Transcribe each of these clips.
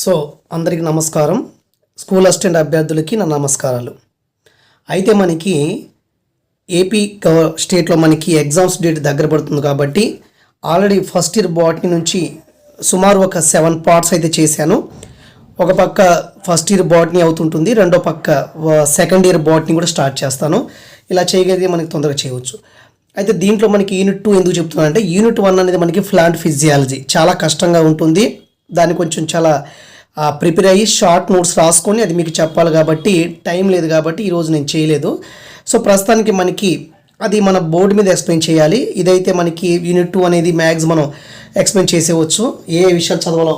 So అందరికీ నమస్కారం. School assistant అభ్యర్థులకి నా నమస్కారాలు. అయితే మనకి ఏపీ గవ స్టేట్లో మనకి ఎగ్జామ్స్ డేట్ దగ్గర పడుతుంది కాబట్టి ఆల్రెడీ ఫస్ట్ ఇయర్ బాటనీ నుంచి సుమారు ఒక సెవెన్ పార్ట్స్ అయితే చేశాను. ఒక పక్క ఫస్ట్ ఇయర్ బాటనీ అవుతుంటుంది రెండో పక్క సెకండ్ ఇయర్ బాటనీ కూడా స్టార్ట్ చేస్తాను. ఇలా చేయగలిగితే మనకి తొందరగా చేయవచ్చు. అయితే దీంట్లో మనకి యూనిట్ టూ ఎందుకు చెప్తున్నాను అంటే యూనిట్ వన్ అనేది మనకి ప్లాంట్ ఫిజియాలజీ. చాలా కష్టంగా ఉంటుంది. దాన్ని కొంచెం చాలా ప్రిపేర్ అయ్యి షార్ట్ నోట్స్ రాసుకొని అది మీకు చెప్పాలి కాబట్టి టైం లేదు కాబట్టి ఈరోజు నేను చేయలేదు. సో ప్రస్తుతానికి మనకి అది మన బోర్డు మీద ఎక్స్ప్లెయిన్ చేయాలి. ఇదైతే మనకి యూనిట్ టూ అనేది మ్యాక్స్ మనం ఎక్స్ప్లెయిన్ చేసేవచ్చు. ఏ విషయాలు చదవాలో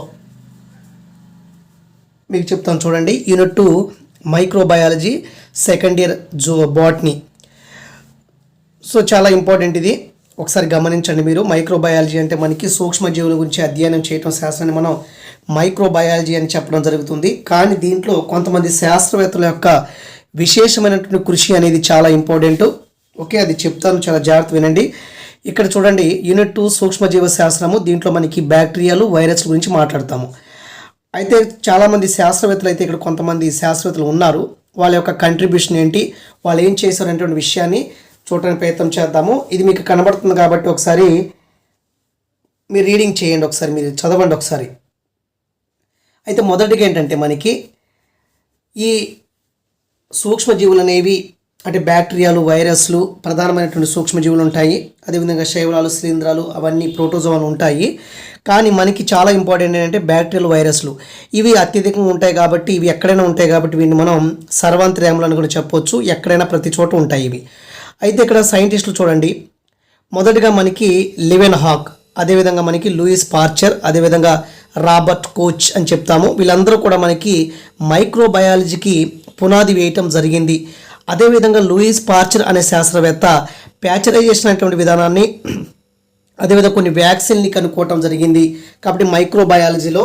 మీకు చెప్తాను చూడండి. Unit two microbiology second year జో బాట్నీ. సో చాలా ఇంపార్టెంట్ ఇది. ఒకసారి గమనించండి మీరు. మైక్రోబయాలజీ అంటే మనకి సూక్ష్మజీవుల గురించి అధ్యయనం చేయటం శాస్త్రాన్ని మనం మైక్రోబయాలజీ అని చెప్పడం జరుగుతుంది. కానీ దీంట్లో కొంతమంది శాస్త్రవేత్తల యొక్క విశేషమైనటువంటి కృషి అనేది చాలా ఇంపార్టెంట్. ఓకే అది చెప్తాను చాలా జాగ్రత్త వినండి. ఇక్కడ చూడండి యూనిట్ టూ సూక్ష్మజీవ శాస్త్రము దీంట్లో మనకి బ్యాక్టీరియాలు వైరస్ల గురించి మాట్లాడతాము. అయితే చాలామంది శాస్త్రవేత్తలు అయితే ఇక్కడ కొంతమంది శాస్త్రవేత్తలు ఉన్నారు. వాళ్ళ యొక్క కంట్రిబ్యూషన్ ఏంటి వాళ్ళు ఏం చేశారు అనేటువంటి విషయాన్ని చూడడానికి ప్రయత్నం చేద్దాము. ఇది మీకు కనబడుతుంది కాబట్టి ఒకసారి మీరు రీడింగ్ చేయండి ఒకసారి మీరు చదవండి ఒకసారి. అయితే మొదటిగా ఏంటంటే మనకి ఈ సూక్ష్మజీవులు అనేవి అంటే బ్యాక్టీరియాలు వైరస్లు ప్రధానమైనటువంటి సూక్ష్మజీవులు ఉంటాయి. అదేవిధంగా శైవలాలు శిలీంధ్రాలు అవన్నీ ప్రోటోజోవాలు ఉంటాయి. కానీ మనకి చాలా ఇంపార్టెంట్ ఏంటంటే బ్యాక్టీరియల్ వైరస్లు ఇవి అత్యధికంగా ఉంటాయి కాబట్టి ఇవి ఎక్కడైనా ఉంటాయి కాబట్టి వీటిని మనం సర్వాంతర్యాములు అని కూడా చెప్పొచ్చు. ఎక్కడైనా ప్రతి చోట ఉంటాయి ఇవి. అయితే ఇక్కడ సైంటిస్టులు చూడండి. మొదటిగా మనకి లివెన్ హాక్ అదేవిధంగా మనకి లూయిస్ పార్చర్ అదేవిధంగా రాబర్ట్ కోచ్ అని చెప్తాము. వీళ్ళందరూ కూడా మనకి మైక్రోబయాలజీకి పునాది వేయటం జరిగింది. అదేవిధంగా లూయిస్ పార్చర్ అనే శాస్త్రవేత్త ప్యాచరైజేషన్ అనేటువంటి విధానాన్ని అదేవిధంగా కొన్ని వ్యాక్సిన్ని కనుక్కోవటం జరిగింది. కాబట్టి మైక్రోబయాలజీలో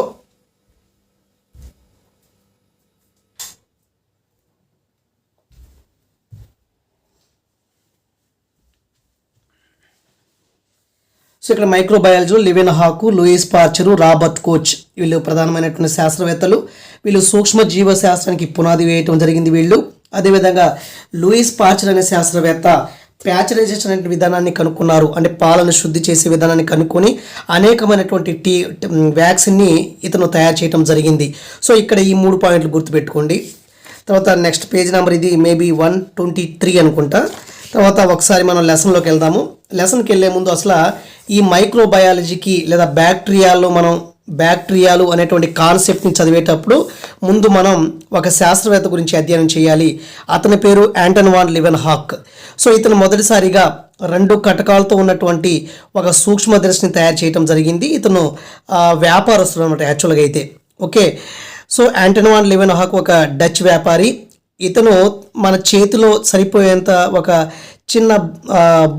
సో ఇక్కడ మైక్రోబయాలజీలో Leeuwenhoek Louis Pasteur Robert Koch వీళ్ళు ప్రధానమైనటువంటి శాస్త్రవేత్తలు. వీళ్ళు సూక్ష్మ జీవ శాస్త్రానికి పునాది వేయటం జరిగింది వీళ్ళు. అదేవిధంగా లూయిస్ పార్చర్ అనే శాస్త్రవేత్త ప్యాచరైజేషన్ అనే విధానాన్ని కనుక్కున్నారు. అంటే పాలను శుద్ధి చేసే విధానాన్ని కనుక్కొని అనేకమైనటువంటి టీ వ్యాక్సిన్ని ఇతను తయారు చేయటం జరిగింది. సో ఇక్కడ ఈ మూడు పాయింట్లు గుర్తుపెట్టుకోండి. తర్వాత నెక్స్ట్ పేజ్ నెంబర్ ఇది మేబీ వన్ ట్వంటీ త్రీ అనుకుంటా. తర్వాత ఒకసారి మనం లెసన్లోకి వెళ్దాము. లెసన్కి వెళ్ళే ముందు అసలు ఈ మైక్రోబయాలజీకి లేదా బ్యాక్టీరియాలో మనం బ్యాక్టీరియాలు అనేటువంటి కాన్సెప్ట్ని చదివేటప్పుడు ముందు మనం ఒక శాస్త్రవేత్త గురించి అధ్యయనం చేయాలి. అతని పేరు Anton van Leeuwenhoek so ఇతను మొదటిసారిగా రెండు కటకాలతో ఉన్నటువంటి ఒక సూక్ష్మదర్శిని తయారు చేయడం జరిగింది. ఇతను వ్యాపారస్తుడు అనమాట యాక్చువల్గా అయితే. Okay? So Anton van Leeuwenhoek ఒక డచ్ వ్యాపారి. ఇతను మన చేతిలో సరిపోయేంత ఒక చిన్న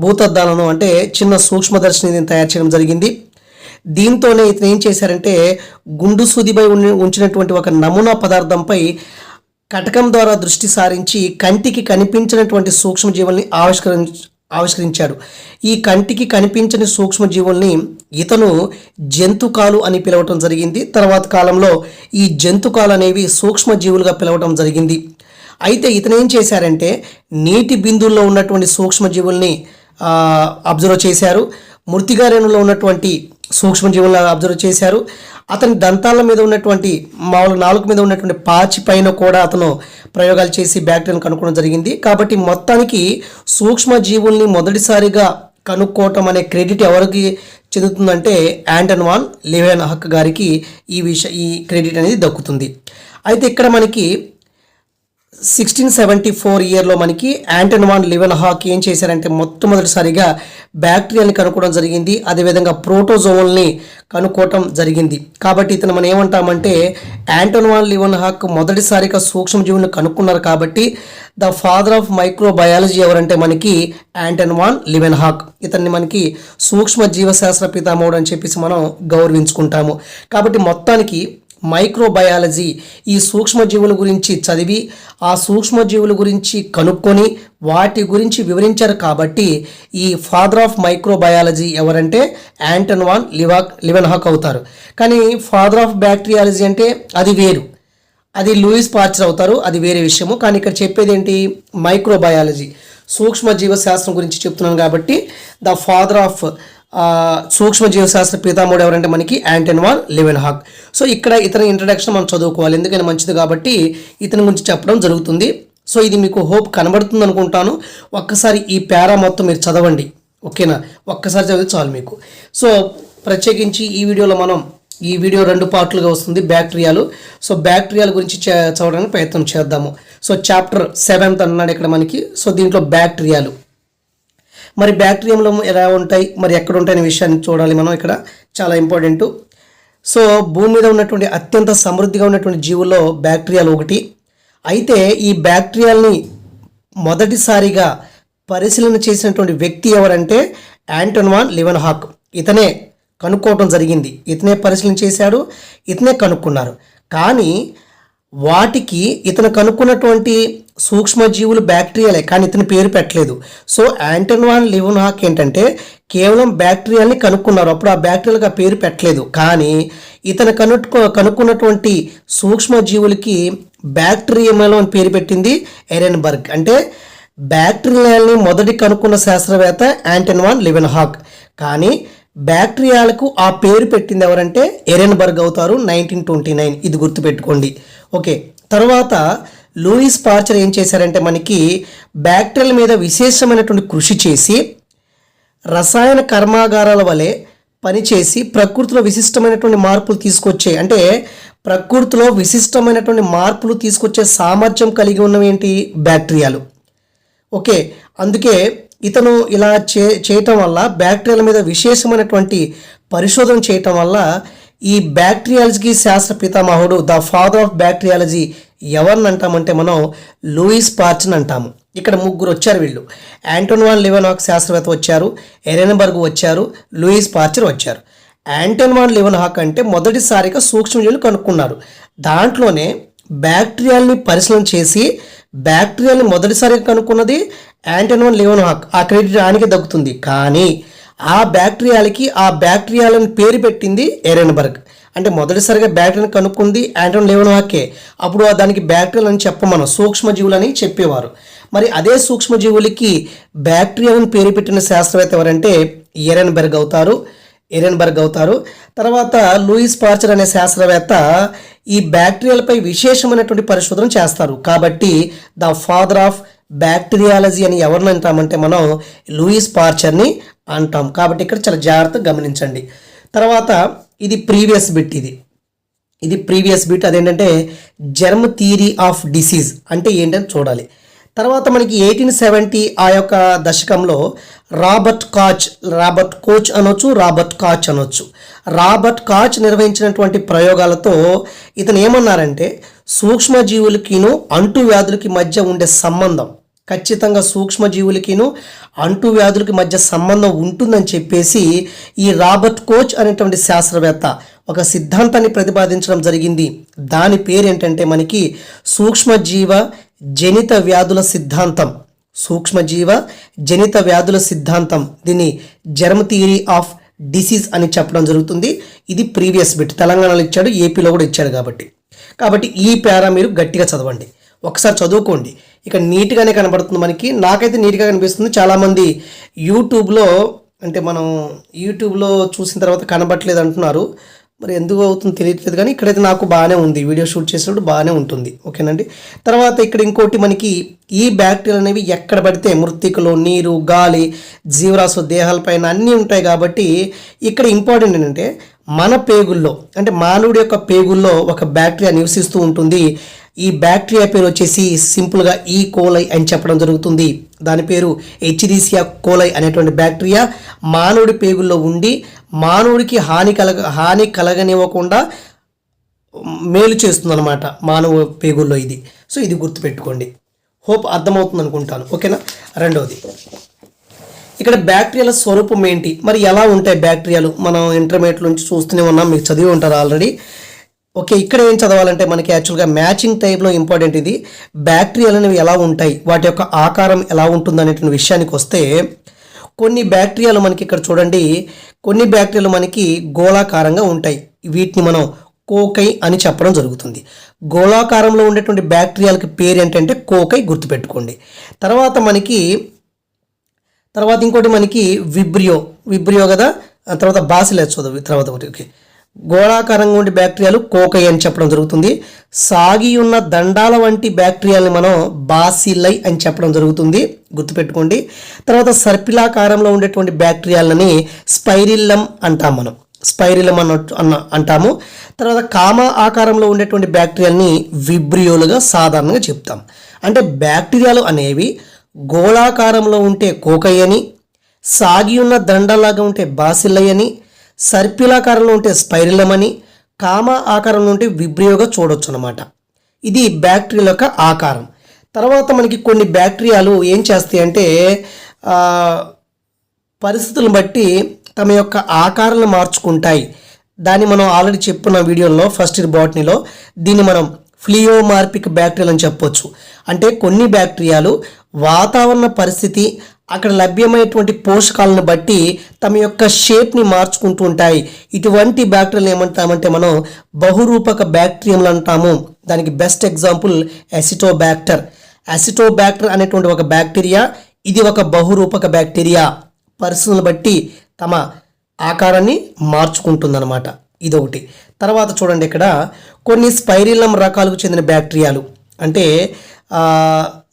భూతద్దాలను అంటే చిన్న సూక్ష్మదర్శిని తయారు చేయడం జరిగింది. దీంతోనే ఇతను ఏం చేశారంటే గుండు సూదిపై ఉండి ఉంచినటువంటి ఒక నమూనా పదార్థంపై కటకం ద్వారా దృష్టి సారించి కంటికి కనిపించినటువంటి సూక్ష్మజీవుల్ని ఆవిష్కరి ఆవిష్కరించాడు. ఈ కంటికి కనిపించని సూక్ష్మజీవుల్ని ఇతను జంతుకాలు అని పిలవటం జరిగింది. తర్వాత కాలంలో ఈ జంతుకాలు అనేవి సూక్ష్మజీవులుగా పిలవటం జరిగింది. అయితే ఇతను ఏం చేశారంటే నీటి బిందువుల్లో ఉన్నటువంటి సూక్ష్మజీవుల్ని అబ్జర్వ్ చేశారు. మృతిగారేణులో ఉన్నటువంటి సూక్ష్మజీవులను అబ్జర్వ్ చేశారు. అతని దంతాల మీద ఉన్నటువంటి మామూలు నాలుగు మీద ఉన్నటువంటి పాచి పైన కూడా అతను ప్రయోగాలు చేసి బ్యాక్టీరియాను కనుక్కోవడం జరిగింది. కాబట్టి మొత్తానికి సూక్ష్మజీవుల్ని మొదటిసారిగా కనుక్కోవటం అనే క్రెడిట్ ఎవరికి చెందుతుందంటే యాంటన్ వాన్ లివెన్ హక్ గారికి ఈ విష ఈ క్రెడిట్ అనేది దక్కుతుంది. అయితే ఇక్కడ మనకి సిక్స్టీన్ సెవెంటీ ఫోర్ ఇయర్లో మనకి యాంటన్ వాన్ లివెన్ హాక్ ఏం చేశారంటే మొట్టమొదటిసారిగా బ్యాక్టీరియాని కనుక్కోవడం జరిగింది. అదేవిధంగా ప్రోటోజోవల్ని కనుక్కోవటం జరిగింది. కాబట్టి ఇతను మనం ఏమంటామంటే యాంటన్ వాన్ లివెన్ హాక్ మొదటిసారిగా సూక్ష్మజీవులను కనుక్కున్నారు కాబట్టి ద ఫాదర్ ఆఫ్ మైక్రోబయాలజీ ఎవరంటే మనకి యాంటన్ వాన్ లివెన్ హాక్. ఇతన్ని మనకి సూక్ష్మ జీవశాస్త్ర పితామహుడు అని చెప్పేసి మనం గౌరవించుకుంటాము. కాబట్టి మొత్తానికి మైక్రోబయాలజీ ఈ సూక్ష్మజీవుల గురించి చదివి ఆ సూక్ష్మజీవుల గురించి కనుక్కొని వాటి గురించి వివరించారు కాబట్టి ఈ ఫాదర్ ఆఫ్ మైక్రోబయాలజీ ఎవరంటే యాంటన్ వాన్ లివాక్ లివెన్హాక్ అవుతారు. కానీ ఫాదర్ ఆఫ్ బ్యాక్టీరియాలజీ అంటే అది వేరు. అది లూయిస్ పార్చర్ అవుతారు అది వేరే విషయము. కానీ ఇక్కడ చెప్పేది ఏంటి? మైక్రోబయాలజీ. సూక్ష్మ జీవశాస్త్రం గురించి చెప్తున్నాను కాబట్టి ద ఫాదర్ ఆఫ్ సూక్ష్మ జీవశాస్త్ర పితామహుడు ఎవరంటే మనకి Anton van Leeuwenhoek so ఇక్కడ ఇతని ఇంట్రడక్షన్ మనం చదువుకోవాలి. ఎందుకంటే మంచిది కాబట్టి ఇతని గురించి చెప్పడం జరుగుతుంది. సో ఇది మీకు హోప్ కనబడుతుంది అనుకుంటాను. ఒక్కసారి ఈ పేరా మొత్తం మీరు చదవండి. ఓకేనా? ఒక్కసారి చదివితే చాలు మీకు. సో ప్రత్యేకించి ఈ వీడియోలో మనం ఈ వీడియో రెండు పార్ట్లుగా వస్తుంది. బ్యాక్టీరియాలు. సో బ్యాక్టీరియాల గురించి చదవడానికి ప్రయత్నం చేద్దాము. సో చాప్టర్ సెవెంత్ అన్నాడు ఇక్కడ మనకి. సో దీంట్లో బ్యాక్టీరియాలు. మరి బ్యాక్టీరియంలో ఎలా ఉంటాయి మరి ఎక్కడ ఉంటాయి అనే విషయాన్ని చూడాలి మనం ఇక్కడ. చాలా ఇంపార్టెంట్ సో భూమి మీద ఉన్నటువంటి అత్యంత సమృద్ధిగా ఉన్నటువంటి జీవుల్లో బ్యాక్టీరియాలు ఒకటి. అయితే ఈ బ్యాక్టీరియాల్ని మొదటిసారిగా పరిశీలన చేసినటువంటి వ్యక్తి ఎవరంటే యాంటోన్వాన్ లివెన్ హాక్ ఇతనే కనుక్కోవటం జరిగింది. ఇతనే పరిశీలన చేశాడు ఇతనే కనుక్కున్నారు. కానీ వాటికి ఇతను కనుక్కున్నటువంటి సూక్ష్మజీవులు బ్యాక్టీరియాలే కానీ ఇతని పేరు పెట్టలేదు. సో యాంటన్వాన్ వాన్ హాక్ ఏంటంటే కేవలం బ్యాక్టీరియాని కనుక్కున్నారు. అప్పుడు ఆ బ్యాక్టీరియాలకు ఆ పేరు పెట్టలేదు. కానీ ఇతను కనుక్కో కనుక్కున్నటువంటి సూక్ష్మజీవులకి బ్యాక్టీరియాలో అని పేరు పెట్టింది ఎరెన్బర్గ్. అంటే బ్యాక్టీరియాల్ని మొదటి కనుక్కున్న శాస్త్రవేత్త యాంటన్ వాన్ లివెన్ హాక్ కానీ బ్యాక్టీరియాలకు ఆ పేరు పెట్టింది ఎవరంటే ఎరెన్బర్గ్ అవుతారు నైన్టీన్ ట్వంటీ నైన్. ఇది గుర్తుపెట్టుకోండి. ఓకే తర్వాత లూయిస్ పార్చర్ ఏం చేశారంటే మనకి బ్యాక్టీరియల్ మీద విశేషమైనటువంటి కృషి చేసి రసాయన కర్మాగారాల వలె పనిచేసి ప్రకృతిలో విశిష్టమైనటువంటి మార్పులు తీసుకొచ్చే అంటే ప్రకృతిలో విశిష్టమైనటువంటి మార్పులు తీసుకొచ్చే సామర్థ్యం కలిగి ఉన్నవి ఏంటి? బ్యాక్టీరియాలు. ఓకే అందుకే ఇతను ఇలా చే చేయటం వల్ల బ్యాక్టీరియాల మీద విశేషమైనటువంటి పరిశోధన చేయటం వల్ల ఈ బ్యాక్టీరియాలజీకి శాస్త్ర పితామహుడు ద ఫాదర్ ఆఫ్ బ్యాక్టీరియాలజీ ఎవరిని అంటామంటే మనం లూయిస్ పార్చ్ని అంటాము. ఇక్కడ ముగ్గురు వచ్చారు వీళ్ళు. యాంటోన్ వాన్ లివెన్హాక్ శాస్త్రవేత్త వచ్చారు. ఎరెన్బర్గ్ వచ్చారు. లూయిస్ పార్చర్ వచ్చారు. యాంటోన్ వాన్ లివెన్హాక్ అంటే మొదటిసారిగా సూక్ష్మజీవులు కనుక్కున్నారు. దాంట్లోనే బ్యాక్టీరియాల్ని పరిశీలన చేసి బ్యాక్టీరియాని మొదటిసారిగా కనుక్కున్నది యాంటోన్ లివెన్ హాక్ ఆ క్రెడిట్ ఆయనకి దక్కుతుంది. కానీ ఆ బ్యాక్టీరియాలకి ఆ బ్యాక్టీరియాలను పేరు పెట్టింది ఎరెన్బర్గ్ అంటే మొదటిసారిగా బ్యాక్టీరియాని కనుక్కుంది యాంటోన్ లేవన్ వాకే అప్పుడు ఆ దానికి బ్యాక్టీరియల్ అని చెప్పమను సూక్ష్మజీవులని చెప్పేవారు. మరి అదే సూక్ష్మజీవులకి బ్యాక్టీరియాలను పేరు పెట్టిన శాస్త్రవేత్త ఎవరంటే ఎరెన్బెర్గ్ అవుతారు ఎరెన్బర్గ్ అవుతారు. తర్వాత లూయిస్ పార్చర్ అనే శాస్త్రవేత్త ఈ బ్యాక్టీరియాలపై విశేషమైనటువంటి పరిశోధన చేస్తారు. కాబట్టి ద ఫాదర్ ఆఫ్ బ్యాక్టీరియాలజీ అని ఎవరిని అంటామంటే మనం లూయిస్ పార్చర్ని అంటాం. కాబట్టి ఇక్కడ చాలా జాగ్రత్తగా గమనించండి. తర్వాత ఇది ప్రీవియస్ బిట్ ఇది. ఇది ప్రీవియస్ బిట్ అదేంటంటే జర్మ్ థియరీ ఆఫ్ డిసీజ్ అంటే ఏంటని చూడాలి. తర్వాత మనకి ఎయిటీన్ సెవెంటీ ఆ యొక్క దశకంలో రాబర్ట్ కాచ్ రాబర్ట్ కోచ్ అనొచ్చు రాబర్ట్ కాచ్ అనొచ్చు. రాబర్ట్ కాచ్ నిర్వహించినటువంటి ప్రయోగాలతో ఇతను ఏమన్నారంటే సూక్ష్మజీవులకిను అంటువ్యాధులకి మధ్య ఉండే సంబంధం ఖచ్చితంగా సూక్ష్మజీవులకిను అంటువ్యాధులకి మధ్య సంబంధం ఉంటుందని చెప్పేసి ఈ రాబర్ట్ కోచ్ అనేటువంటి శాస్త్రవేత్త ఒక సిద్ధాంతాన్ని ప్రతిపాదించడం జరిగింది. దాని పేరు ఏంటంటే మనకి సూక్ష్మజీవ జనిత వ్యాధుల సిద్ధాంతం. సూక్ష్మజీవ జనిత వ్యాధుల సిద్ధాంతం. దీన్ని జర్మ్ థియరీ ఆఫ్ డిసీజ్ అని చెప్పడం జరుగుతుంది. ఇది ప్రీవియస్ బిట్ తెలంగాణలో ఇచ్చాడు ఏపీలో కూడా ఇచ్చాడు కాబట్టి. కాబట్టి ఈ పేరా మీరు గట్టిగా చదవండి. ఒకసారి చదువుకోండి. ఇక నీట్గానే కనబడుతుంది మనకి. నాకైతే నీట్గా కనిపిస్తుంది. చాలామంది యూట్యూబ్లో అంటే మనం యూట్యూబ్లో చూసిన తర్వాత కనబట్టలేదు అంటున్నారు. మరి ఎందుకు అవుతుందో తెలియట్లేదు కానీ ఇక్కడైతే నాకు బాగానే ఉంది. వీడియో షూట్ చేసినప్పుడు బాగానే ఉంటుంది. ఓకేనండి? తర్వాత ఇక్కడ ఇంకోటి మనకి ఈ బ్యాక్టీరియా అనేవి ఎక్కడ పడితే మృతికలు నీరు గాలి జీవరాశు దేహాలపైన అన్నీ ఉంటాయి కాబట్టి ఇక్కడ ఇంపార్టెంట్ ఏంటంటే మన పేగుల్లో అంటే మానవుడి యొక్క పేగుల్లో ఒక బ్యాక్టీరియా నివసిస్తూ ఉంటుంది. ఈ బ్యాక్టీరియా పేరు వచ్చేసి సింపుల్గా ఈ కోలై అని చెప్పడం జరుగుతుంది. దాని పేరు హెచ్డిసియా కోలై అనేటువంటి బ్యాక్టీరియా మానవుడి పేగుల్లో ఉండి మానవుడికి హాని కలగ హాని కలగనివ్వకుండా మేలు చేస్తుంది అనమాట మానవ పేగుల్లో ఇది. సో ఇది గుర్తుపెట్టుకోండి. హోప్ అర్థమవుతుంది అనుకుంటాను. ఓకేనా? రెండవది. ఇక్కడ బ్యాక్టీరియాల స్వరూపం ఏంటి? మరి ఎలా ఉంటాయి బ్యాక్టీరియాలు? మనం ఇంటర్మీడియట్ నుంచి చూస్తూనే ఉన్నాం. మీకు చదివి ఉంటారు ఆల్రెడీ? ఓకే ఇక్కడ ఏం చదవాలంటే మనకి యాక్చువల్గా మ్యాచింగ్ టైప్లో ఇంపార్టెంట్ ఇది. బ్యాక్టీరియాలు అనేవి ఎలా ఉంటాయి? వాటి యొక్క ఆకారం ఎలా ఉంటుంది అనేటువంటి విషయానికి వస్తే కొన్ని బ్యాక్టీరియాలు మనకి ఇక్కడ చూడండి. కొన్ని బ్యాక్టీరియాలు మనకి గోళాకారంగా ఉంటాయి. వీటిని మనం కోకై అని చెప్పడం జరుగుతుంది. గోళాకారంలో ఉండేటువంటి బ్యాక్టీరియాలకి పేరు ఏంటంటే కోకై గుర్తుపెట్టుకోండి. తర్వాత మనకి తర్వాత ఇంకోటి మనకి విబ్రియో. విబ్రియో కదా? తర్వాత బాసిలస్ చదువు తర్వాత ఒకటి ఓకే. గోళాకారంగా ఉండే బ్యాక్టీరియాలు కోకై అని చెప్పడం జరుగుతుంది. సాగి ఉన్న దండాల వంటి బ్యాక్టీరియాలని మనం బాసిల్లై అని చెప్పడం జరుగుతుంది. గుర్తుపెట్టుకోండి. తర్వాత సర్పిలాకారంలో ఉండేటువంటి బ్యాక్టీరియాలని స్పైరిల్లం అంటాం మనం. స్పైరిలం అన్న అన్న అంటాము. తర్వాత కామ ఆకారంలో ఉండేటువంటి బ్యాక్టీరియాలని విబ్రియోలుగా సాధారణంగా చెప్తాం. అంటే బ్యాక్టీరియాలు అనేవి గోళాకారంలో ఉంటే కోకై అని సాగి ఉన్న దండలాగా ఉంటే బాసిల్లై అని సర్పిలాకారంలో ఉంటే స్పైరిలం అని కామ ఆకారంలో ఉంటే విబ్రియోగా చూడొచ్చు అనమాట ఇది బ్యాక్టీరియల్ యొక్క ఆకారం. తర్వాత మనకి కొన్ని బ్యాక్టీరియాలు ఏం చేస్తాయి అంటే పరిస్థితులను బట్టి తమ యొక్క ఆకారాలను మార్చుకుంటాయి. దాన్ని మనం ఆల్రెడీ చెప్పున్న వీడియోలో ఫస్ట్ ఇయర్ బాటనీలో దీన్ని మనం ఫ్లియోమార్పిక్ బ్యాక్టీరియాలు అని చెప్పొచ్చు. అంటే కొన్ని బ్యాక్టీరియాలు వాతావరణ పరిస్థితి అక్కడ లభ్యమైనటువంటి పోషకాలను బట్టి తమ యొక్క షేప్ని మార్చుకుంటూ ఉంటాయి. ఇటువంటి బ్యాక్టీరియాలు ఏమంటామంటే మనం బహురూపక బ్యాక్టీరియంలు అంటాము. దానికి బెస్ట్ ఎగ్జాంపుల్ ఎసిటోబ్యాక్టర్ అసిటోబ్యాక్టర్ అనేటువంటి ఒక బ్యాక్టీరియా ఇది ఒక బహురూపక బ్యాక్టీరియా. పరిస్థితులను బట్టి తమ ఆకారాన్ని మార్చుకుంటుందన్నమాట. ఇదొకటి. తర్వాత చూడండి ఇక్కడ కొన్ని స్పైరిలం రకాలకు చెందిన బ్యాక్టీరియాలు. అంటే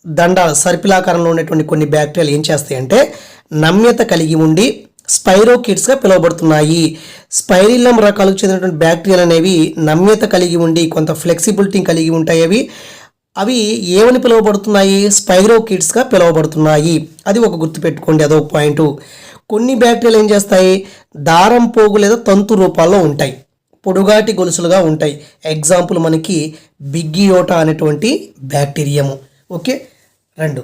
దండ సర్పిలాకారంలో ఉండేటువంటి కొన్ని బ్యాక్టీరియాలు ఏం చేస్తాయంటే నమ్యత కలిగి ఉండి స్పైరోకిడ్స్గా పిలువబడుతున్నాయి. స్పైరిలం రకాలకు చెందినటువంటి బ్యాక్టీరియాలు అనేవి నమ్యత కలిగి ఉండి కొంత ఫ్లెక్సిబిలిటీ కలిగి ఉంటాయి అవి. అవి ఏమని పిలువబడుతున్నాయి? స్పైరోకిడ్స్గా పిలువబడుతున్నాయి. అది ఒక గుర్తుపెట్టుకోండి అదొక పాయింట్. కొన్ని బ్యాక్టీరియాలు ఏం చేస్తాయి? దారం పోగు లేదా తంతు రూపాల్లో ఉంటాయి. పొడుగాటి గొలుసులుగా ఉంటాయి. ఎగ్జాంపుల్ మనకి బిగ్గియోటా అనేటువంటి బ్యాక్టీరియము ఓకే? రెండు.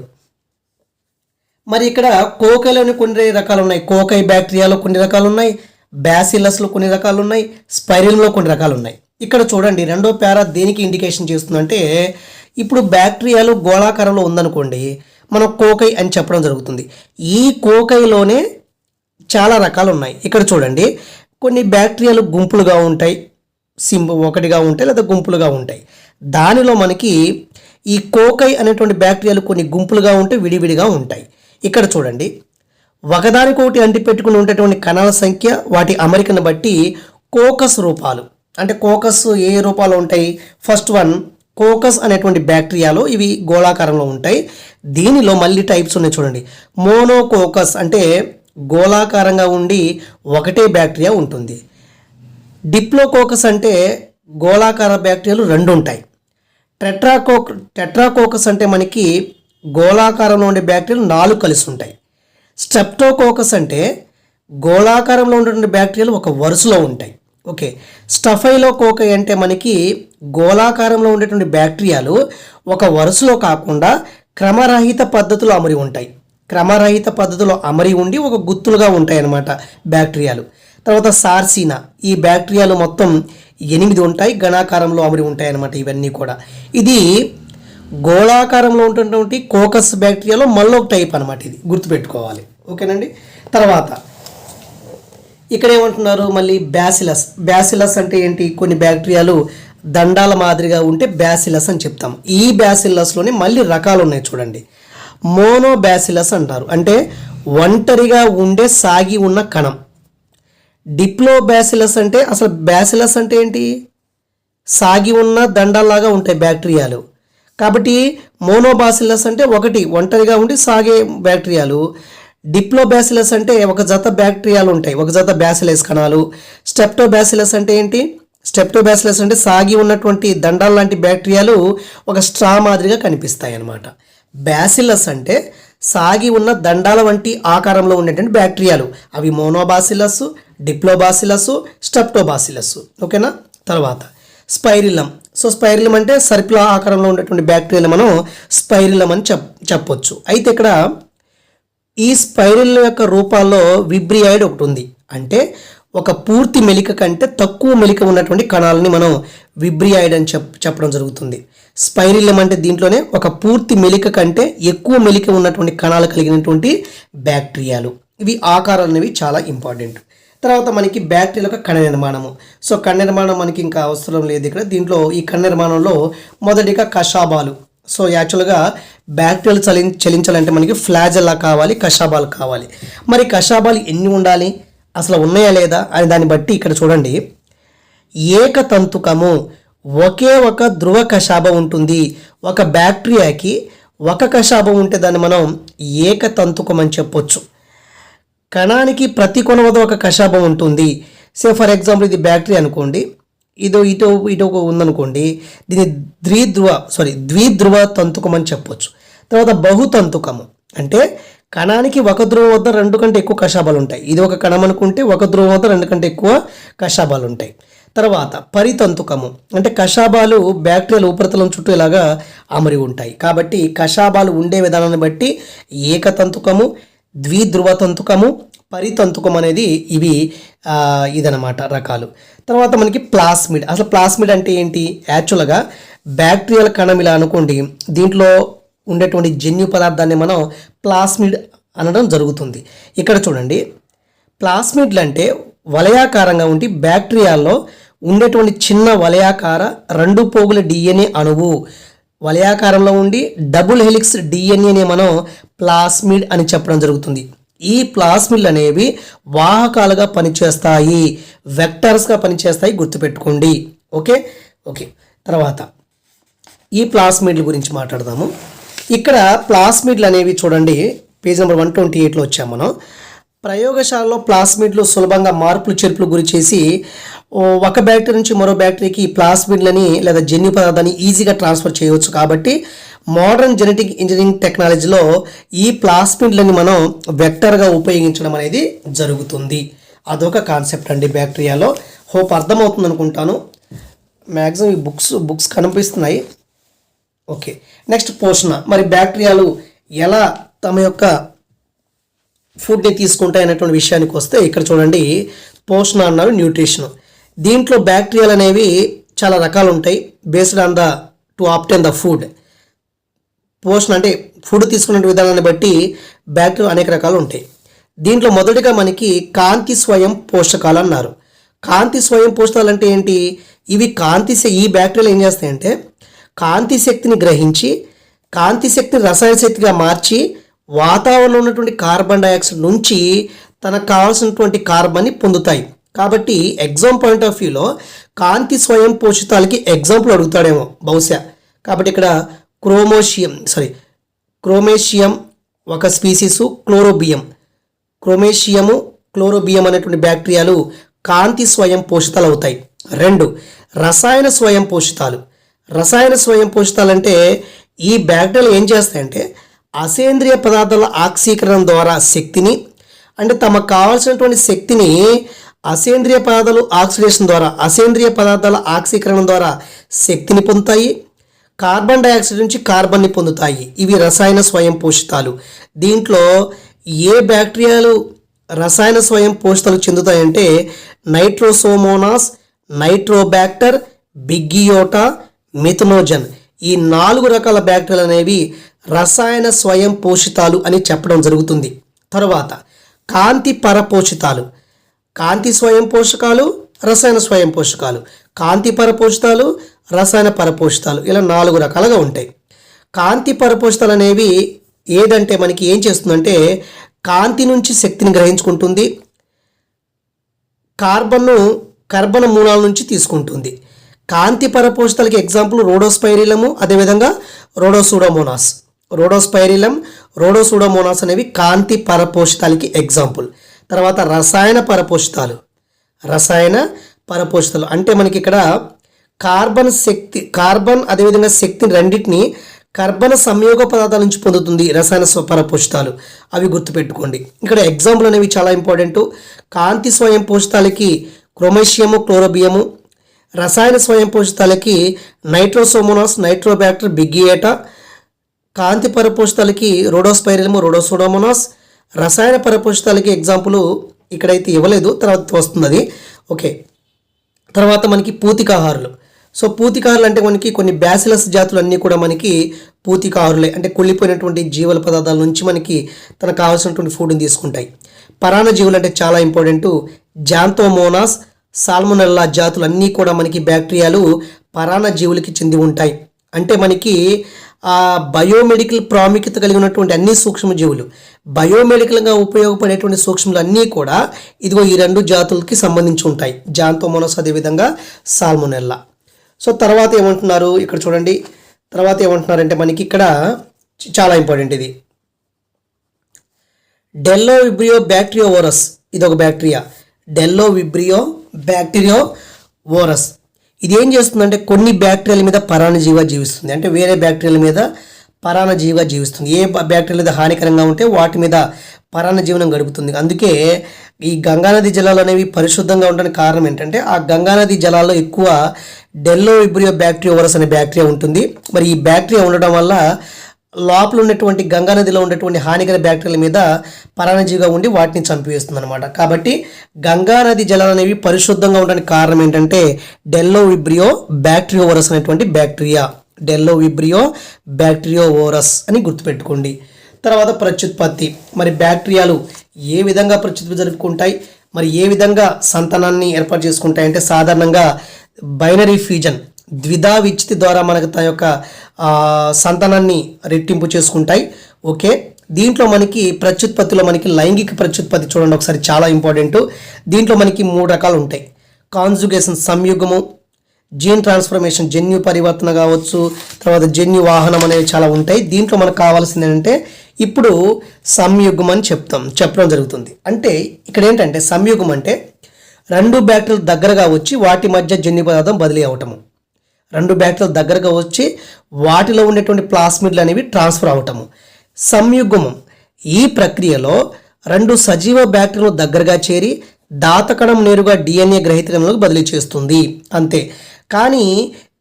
మరి ఇక్కడ కోకైలోని కొన్ని రకాలు ఉన్నాయి కోకై బ్యాక్టీరియాలో కొన్ని రకాలు ఉన్నాయి బ్యాసిలస్లో కొన్ని రకాలు ఉన్నాయి స్పైరిల్లో కొన్ని రకాలు ఉన్నాయి ఇక్కడ చూడండి రెండో పేరా దేనికి ఇండికేషన్ చేస్తుందంటే ఇప్పుడు బ్యాక్టీరియాలు గోళాకారంలో ఉందనుకోండి మనం కోకై అని చెప్పడం జరుగుతుంది. ఈ కోకైలోనే చాలా రకాలు ఉన్నాయి ఇక్కడ చూడండి కొన్ని బ్యాక్టీరియాలు గుంపులుగా ఉంటాయి. సింబ ఒకటిగా ఉంటాయి లేదా గుంపులుగా ఉంటాయి. దానిలో మనకి ఈ కోకై అనేటువంటి బ్యాక్టీరియాలు కొన్ని గుంపులుగా ఉంటే విడివిడిగా ఉంటాయి. ఇక్కడ చూడండి. ఒకదానికొకటి అంటిపెట్టుకుని ఉండేటువంటి కణాల సంఖ్య వాటి అమరికను బట్టి కోకస్ రూపాలు. అంటే కోకస్ ఏ రూపాలు ఉంటాయి? ఫస్ట్ వన్ కోకస్ అనేటువంటి బ్యాక్టీరియాలో ఇవి గోళాకారంలో ఉంటాయి. దీనిలో మళ్ళీ టైప్స్ ఉన్నాయి చూడండి. మోనోకోకస్ అంటే గోళాకారంగా ఉండి ఒకటే బ్యాక్టీరియా ఉంటుంది. డిప్లోకోకస్ అంటే గోళాకార బ్యాక్టీరియాలు రెండు ఉంటాయి. టెట్రాకోక్ టెట్రాకోకస్ అంటే మనకి గోళాకారంలో ఉండే బ్యాక్టీరియాలు నాలుగు కలిసి ఉంటాయి. స్టెప్టోకోకస్ అంటే గోళాకారంలో ఉన్నటువంటి బ్యాక్టీరియాలు ఒక వరుసలో ఉంటాయి. ఓకే. స్టఫైలో కోక అంటే మనకి గోళాకారంలో ఉండేటువంటి బ్యాక్టీరియాలు ఒక వరుసలో కాకుండా క్రమరహిత పద్ధతిలో అమరి ఉంటాయి. క్రమరహిత పద్ధతిలో అమరి ఉండి ఒక గుత్తులుగా ఉంటాయి అన్నమాట బ్యాక్టీరియాలు. తర్వాత సార్సీనా. ఈ బ్యాక్టీరియాలు మొత్తం ఎనిమిది ఉంటాయి గణాకారంలో అమరి ఉంటాయి అన్నమాట ఇవన్నీ కూడా. ఇది గోళాకారంలో ఉంటున్నటువంటి కోకస్ బ్యాక్టీరియాలో మళ్ళీ ఒక టైప్ అనమాట ఇది గుర్తుపెట్టుకోవాలి. ఓకేనండి? తర్వాత ఇక్కడ ఏమంటున్నారు మళ్ళీ బ్యాసిలస్. బ్యాసిలస్ అంటే ఏంటి? కొన్ని బ్యాక్టీరియాలు దండాల మాదిరిగా ఉంటే బ్యాసిలస్ అని చెప్తాం. ఈ బ్యాసిలస్లోనే మళ్ళీ రకాలు ఉన్నాయి చూడండి. మోనో బ్యాసిలస్ అంటారు. అంటే ఒంటరిగా ఉండే సాగి ఉన్న కణం. డిప్లో బ్యాసిలస్ అంటే అసలు బ్యాసిలస్ అంటే ఏంటి? సాగి ఉన్న దండాల్లాగా ఉంటాయి బ్యాక్టీరియాలు. కాబట్టి మోనోబాసిలస్ అంటే ఒకటి ఒంటరిగా ఉండి సాగే బ్యాక్టీరియాలు. డిప్లోబ్యాసిలస్ అంటే ఒక జత బ్యాక్టీరియాలు ఉంటాయి ఒక జత బ్యాసిలస్ కణాలు. స్టెప్టోబ్యాసిలస్ అంటే ఏంటి? స్టెప్టోబ్యాసిలస్ అంటే సాగి ఉన్నటువంటి దండాల లాంటి బ్యాక్టీరియాలు ఒక స్ట్రా మాదిరిగా కనిపిస్తాయి అన్నమాట బ్యాసిలస్ అంటే సాగి ఉన్న దండాల వంటి ఆకారంలో ఉండేటువంటి బ్యాక్టీరియాలు. అవి మోనోబాసిలస్ డిప్లోబాసిలస్ స్టెప్టోబాసిలస్ ఓకేనా? తర్వాత స్పైరిలం. సో స్పైరిలం అంటే సర్పిల ఆకారంలో ఉండేటువంటి బ్యాక్టీరియాలు మనం స్పైరిలం అని చెప్ చెప్పొచ్చు. అయితే ఇక్కడ ఈ స్పైరిల్ యొక్క రూపాల్లో విబ్రియాయిడ్ ఒకటి ఉంది. అంటే ఒక పూర్తి మెలిక కంటే తక్కువ మెలిక ఉన్నటువంటి కణాలని మనం విబ్రియాయిడ్ అని చెప్ చెప్పడం జరుగుతుంది. స్పైరిలం అంటే దీంట్లోనే ఒక పూర్తి మెలిక కంటే ఎక్కువ మెలిక ఉన్నటువంటి కణాలు కలిగినటువంటి బ్యాక్టీరియాలు. ఇవి ఆకారాలు అనేవి చాలా ఇంపార్టెంట్. తర్వాత మనకి బ్యాక్టీరియా యొక్క కణ నిర్మాణము. సో కణ నిర్మాణం మనకి ఇంకా అవసరం లేదు ఇక్కడ. దీంట్లో ఈ కణ నిర్మాణంలో మొదటిగా కషాబాలు. సో యాక్చువల్గా బ్యాక్టీరియాలు చలి చలించాలంటే మనకి ఫ్లాజెల్లా కావాలి కషాబాలు కావాలి. మరి కషాబాలు ఎన్ని ఉండాలి? అసలు ఉన్నాయా లేదా అని దాన్ని బట్టి ఇక్కడ చూడండి. ఏకతంతుకము ఒకే ఒక ధ్రువ కషాబం ఉంటుంది. ఒక బ్యాక్టీరియాకి ఒక కషాబం ఉంటే దాన్ని మనం ఏకతంతుకం అని చెప్పొచ్చు. కణానికి ప్రతి కొన వద్ద ఒక కషాబం ఉంటుంది. సే ఫర్ ఎగ్జాంపుల్ ఇది బ్యాక్టీరియా అనుకోండి. ఇదో ఇటో ఇటో ఉందనుకోండి. దీన్ని ద్విధ్రువ సారీ ద్విధ్రువ తంతుకం అని చెప్పొచ్చు. తర్వాత బహుతంతుకము. అంటే కణానికి ఒక ధ్రువం వద్ద రెండు కంటే ఎక్కువ కషాబాలు ఉంటాయి. ఇది ఒక కణం అనుకుంటే ఒక ధ్రువం వద్ద రెండు కంటే ఎక్కువ కషాబాలు ఉంటాయి. తర్వాత పరితంతుకము. అంటే కషాబాలు బ్యాక్టీరియల్ ఉపరితలం చుట్టూ ఇలాగా అమరి ఉంటాయి. కాబట్టి కషాబాలు ఉండే విధానాన్ని బట్టి ఏకతంతుకము ద్విధ్రువతంతుకము పరితంతుకం అనేది ఇవి ఇదనమాట రకాలు. తర్వాత మనకి ప్లాస్మిడ్. అసలు ప్లాస్మిడ్ అంటే ఏంటి? యాక్చువల్గా బ్యాక్టీరియల్ కణం ఇలా అనుకోండి దీంట్లో ఉండేటువంటి జన్యు పదార్థాన్ని మనం ప్లాస్మిడ్ అనడం జరుగుతుంది. ఇక్కడ చూడండి. ప్లాస్మిడ్లు అంటే వలయాకారంగా ఉండి బ్యాక్టీరియాల్లో ఉండేటువంటి చిన్న వలయాకార రెండు పోగుల డిఎన్ఏ అణువు. వలయాకారంలో ఉండి డబుల్ హెలిక్స్ డిఎన్ఏని మనం ప్లాస్మిడ్ అని చెప్పడం జరుగుతుంది. ఈ ప్లాస్మిడ్లు అనేవి వాహకాలుగా పనిచేస్తాయి. వెక్టర్స్గా పనిచేస్తాయి గుర్తుపెట్టుకోండి. ఓకే? ఓకే. తర్వాత ఈ ప్లాస్మిడ్ల గురించి మాట్లాడదాము. ఇక్కడ ప్లాస్మిడ్లు అనేవి చూడండి పేజ్ నెంబర్ వన్ ట్వంటీ ఎయిట్లో వచ్చాం మనం. ప్రయోగశాలలో ప్లాస్మిడ్లు సులభంగా మార్పులు చేర్పులు గురి చేసి ఒక బ్యాక్టీరియా నుంచి మరో బ్యాక్టీరియాకి ప్లాస్మిడ్లని లేదా జన్యు పదార్థాన్ని ఈజీగా ట్రాన్స్ఫర్ చేయవచ్చు. కాబట్టి మోడర్న్ జెనెటిక్ ఇంజనీరింగ్ టెక్నాలజీలో ఈ ప్లాస్మిడ్లని మనం వెక్టర్గా ఉపయోగించడం అనేది జరుగుతుంది. అదొక కాన్సెప్ట్ అండి బ్యాక్టీరియాలో హోప్ అర్థమవుతుంది అనుకుంటాను మ్యాక్సిమం ఈ బుక్స్ బుక్స్ కనిపిస్తున్నాయి. ఓకే. నెక్స్ట్ పోషణ. మరి బ్యాక్టీరియాలు ఎలా తమ యొక్క ఫుడ్ని తీసుకుంటాయి అనేటువంటి విషయానికి వస్తే ఇక్కడ చూడండి పోషణ అన్నారు న్యూట్రిషన్. దీంట్లో బ్యాక్టీరియాలు అనేవి చాలా రకాలు ఉంటాయి. Based on the to obtain the food. పోషణ అంటే ఫుడ్ తీసుకునే విధానాన్ని బట్టి బ్యాక్టీరియా అనేక రకాలు ఉంటాయి. దీంట్లో మొదటిగా మనకి కాంతి స్వయం పోషకాలు అన్నారు. కాంతి స్వయం పోషకాలు అంటే ఏంటి? ఇవి కాంతి ఈ బ్యాక్టీరియాలు ఏం చేస్తాయంటే కాంతి శక్తిని గ్రహించి కాంతి శక్తిని రసాయన శక్తిగా మార్చి వాతావరణంలో ఉన్నటువంటి కార్బన్ డైఆక్సైడ్ నుంచి తనకు కావాల్సినటువంటి కార్బన్ని పొందుతాయి. కాబట్టి ఎగ్జామ్ పాయింట్ ఆఫ్ వ్యూలో కాంతి స్వయం పోషితాలకి ఎగ్జాంపుల్ అడుగుతాడేమో బహుశా. కాబట్టి ఇక్కడ క్రోమోషియం సారీ క్రోమేషియం ఒక స్పీసీసు క్లోరోబియం. క్రోమేషియము క్లోరోబియం అనేటువంటి బ్యాక్టీరియాలు కాంతి స్వయం పోషితాలు అవుతాయి రెండు రసాయన స్వయం పోషితాలు. రసాయన స్వయం పోషితాలు అంటే ఈ బ్యాక్టీరియాలు ఏం చేస్తాయంటే అసేంద్రియ పదార్థాల ఆక్సీకరణం ద్వారా శక్తిని అంటే తమకు కావాల్సినటువంటి శక్తిని అసేంద్రియ పదార్థాలు ఆక్సిడేషన్ ద్వారా అసేంద్రియ పదార్థాల ఆక్సీకరణం ద్వారా శక్తిని పొందుతాయి కార్బన్ డైఆక్సైడ్ నుంచి కార్బన్ని పొందుతాయి. ఇవి రసాయన స్వయం పోషితాలు. దీంట్లో ఏ బ్యాక్టీరియాలు రసాయన స్వయం పోషితాలు చెందుతాయంటే నైట్రోసోమోనాస్ నైట్రోబ్యాక్టర్ బిగ్గియోటా మిథనోజన్. ఈ నాలుగు రకాల బ్యాక్టీరియాలు అనేవి రసాయన స్వయం పోషితాలు అని చెప్పడం జరుగుతుంది. తరువాత కాంతి పరపోషితాలు. కాంతి స్వయం పోషకాలు రసాయన స్వయం పోషకాలు. కాంతి పరపోషితాలు రసాయన పరపోషితాలు. ఇలా నాలుగు రకాలుగా ఉంటాయి. కాంతి పరపోషితాలు అనేవి ఏదంటే మనకి ఏం చేస్తుందంటే కాంతి నుంచి శక్తిని గ్రహించుకుంటుంది. కార్బన్ను కర్బన మూలాల నుంచి తీసుకుంటుంది. కాంతి పరపోషితాలకి ఎగ్జాంపుల్ రోడోస్పైరిలము అదేవిధంగా రోడోసూడోమోనాస్. రోడోస్పైరిలం రోడోసూడోమోనాస్ అనేవి కాంతి పరపోషితాలకి ఎగ్జాంపుల్. తర్వాత రసాయన పరపోషితాలు. రసాయన పరపోషితాలు. అంటే మనకి ఇక్కడ కార్బన్ శక్తి కార్బన్ అదేవిధంగా శక్తిని రెండింటిని కర్బన సంయోగ పదార్థాల నుంచి పొందుతుంది రసాయన స్వ- పరపోషితాలు. అవి గుర్తుపెట్టుకోండి. ఇక్కడ ఎగ్జాంపుల్ అనేవి చాలా ఇంపార్టెంట్. కాంతి స్వయం పోషితాలకి క్రోమేషియము క్లోరోబియము రసాయన స్వయం పోషితాలకి నైట్రోసోమోనాస్ నైట్రోబ్యాక్టర్ బిగ్గియేటా కాంతి పరపోషితాలకి రోడోస్పైరిలము రోడోసోడోమోనాస్. రసాయన పరపోషితాలకి ఎగ్జాంపుల్ ఇక్కడైతే ఇవ్వలేదు తర్వాత వస్తుంది అది ఓకే. తర్వాత మనకి పూతికాహారులు. సో పూతికాహారులు అంటే మనకి కొన్ని బ్యాసిలస్ జాతులు అన్నీ కూడా మనకి పూతికాహారులే. అంటే కుళ్ళిపోయినటువంటి జీవుల పదార్థాల నుంచి మనకి తనకు కావాల్సినటువంటి ఫుడ్ని తీసుకుంటాయి. పరాణ జీవులు అంటే చాలా ఇంపార్టెంట్ జాంతోమోనాస్ సాల్మొనెల్లా జాతులు అన్నీ కూడా మనకి బ్యాక్టీరియాలు పరాణ జీవులకి చెంది ఉంటాయి. అంటే మనకి ఆ బయోమెడికల్ ప్రాముఖ్యత కలిగి ఉన్నటువంటి అన్ని సూక్ష్మజీవులు బయోమెడికల్గా ఉపయోగపడేటువంటి సూక్ష్మలు అన్నీ కూడా ఇదిగో ఈ రెండు జాతులకి సంబంధించి ఉంటాయి. జాంతోమోనస్ అదేవిధంగా సాల్మొనెల్లా. సో తర్వాత ఏమంటున్నారు? ఇక్కడ చూడండి. తర్వాత ఏమంటున్నారంటే మనకి ఇక్కడ చాలా ఇంపార్టెంట్ ఇది. డెల్లో విబ్రియో బ్యాక్టీరియో. ఓరస్ ఇది ఒక bacteria Bdellovibrio bacteriovorus ఇది ఏం చేస్తుందంటే కొన్ని బ్యాక్టీరియాల మీద పరాణజీవిగా జీవిస్తుంది. అంటే వేరే బ్యాక్టీరియాల మీద పరాణజీవిగా జీవిస్తుంది. ఏ బ్యాక్టీరియా మీద హానికరంగా ఉంటే వాటి మీద పరాణ జీవనం గడుపుతుంది. అందుకే ఈ గంగానది జలాలు అనేవి పరిశుద్ధంగా ఉండడానికి కారణం ఏంటంటే ఆ గంగానది జలాల్లో ఎక్కువ డెల్లో విబ్రియో బ్యాక్టీరియా ఓరస్ అనే బ్యాక్టీరియా ఉంటుంది. మరి ఈ బ్యాక్టీరియా ఉండడం వల్ల లోపల ఉన్నటువంటి గంగానదిలో ఉన్నటువంటి హానికర బ్యాక్టీరియల మీద పరాణజీవిగా ఉండి వాటిని చంపివేస్తుంది అనమాట కాబట్టి గంగానది జలాలు అనేవి పరిశుద్ధంగా ఉండడానికి కారణం ఏంటంటే డెల్లో విబ్రియో బ్యాక్టీరియో ఓరస్ అనేటువంటి bacteria. Bdellovibrio bacteriovorus అని గుర్తుపెట్టుకోండి. తర్వాత ప్రత్యుత్పత్తి. మరి బ్యాక్టీరియాలు ఏ విధంగా ప్రత్యుత్పత్తి జరుపుకుంటాయి? మరి ఏ విధంగా సంతానాన్ని ఏర్పాటు చేసుకుంటాయి? అంటే సాధారణంగా బైనరీ ఫ్యూజన్ ద్విధా విచ్చితి ద్వారా మనకు తన యొక్క సంతానాన్ని రెట్టింపు చేసుకుంటాయి. ఓకే? దీంట్లో మనకి ప్రత్యుత్పత్తిలో మనకి లైంగిక ప్రత్యుత్పత్తి చూడండి ఒకసారి చాలా ఇంపార్టెంట్. దీంట్లో మనకి మూడు రకాలు ఉంటాయి. కాన్జుగేషన్ సంయుగము జీన్ ట్రాన్స్ఫర్మేషన్ జన్యు పరివర్తన కావచ్చు తర్వాత జన్యు వాహనం అనేవి చాలా ఉంటాయి. దీంట్లో మనకు కావాల్సింది ఏంటంటే ఇప్పుడు సంయుగం అని చెప్తాం చెప్పడం జరుగుతుంది. అంటే ఇక్కడ ఏంటంటే సంయుగం అంటే రెండు బ్యాక్టీరియలు దగ్గరగా వచ్చి వాటి మధ్య జన్యు పదార్థం బదిలీ అవటము. రెండు బ్యాక్టీరియలు దగ్గరగా వచ్చి వాటిలో ఉండేటువంటి ప్లాస్మిడ్లు అనేవి ట్రాన్స్ఫర్ అవటము. సంయుగ్మం. ఈ ప్రక్రియలో రెండు సజీవ బ్యాక్టీరియలు దగ్గరగా చేరి దాతకణం నేరుగా డిఎన్ఏ గ్రహీతంలోకి బదిలీ చేస్తుంది. అంతే. కానీ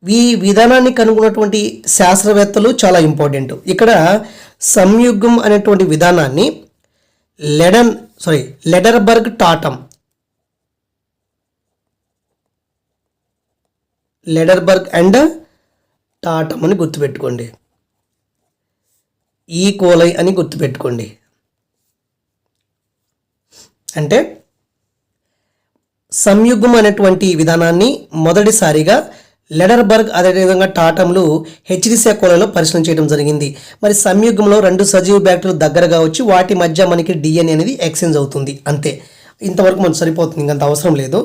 ఈ విధానాన్ని కనుగొన్నటువంటి శాస్త్రవేత్తలు చాలా ఇంపార్టెంట్. ఇక్కడ సంయుగం అనేటువంటి విధానాన్ని లెడన్ sorry Lederberg Tatum Lederberg and Tatum అని గుర్తుపెట్టుకోండి. ఈ కోలై అని గుర్తుపెట్టుకోండి. అంటే సంయుగం అనేటువంటి విధానాన్ని మొదటిసారిగా లెడర్బర్గ్ అదేవిధంగా టాటంలు హెచ్డిసే కోలలో పరిశీలన చేయడం జరిగింది. మరి సంయుగంలో రెండు సజీవ బ్యాక్టీరియలు దగ్గరగా వచ్చి వాటి మధ్య మనకి డిఎన్ఏ అనేది ఎక్స్చేంజ్ అవుతుంది. అంతే. ఇంతవరకు మనకు సరిపోతుంది ఇంకంత అవసరం లేదు.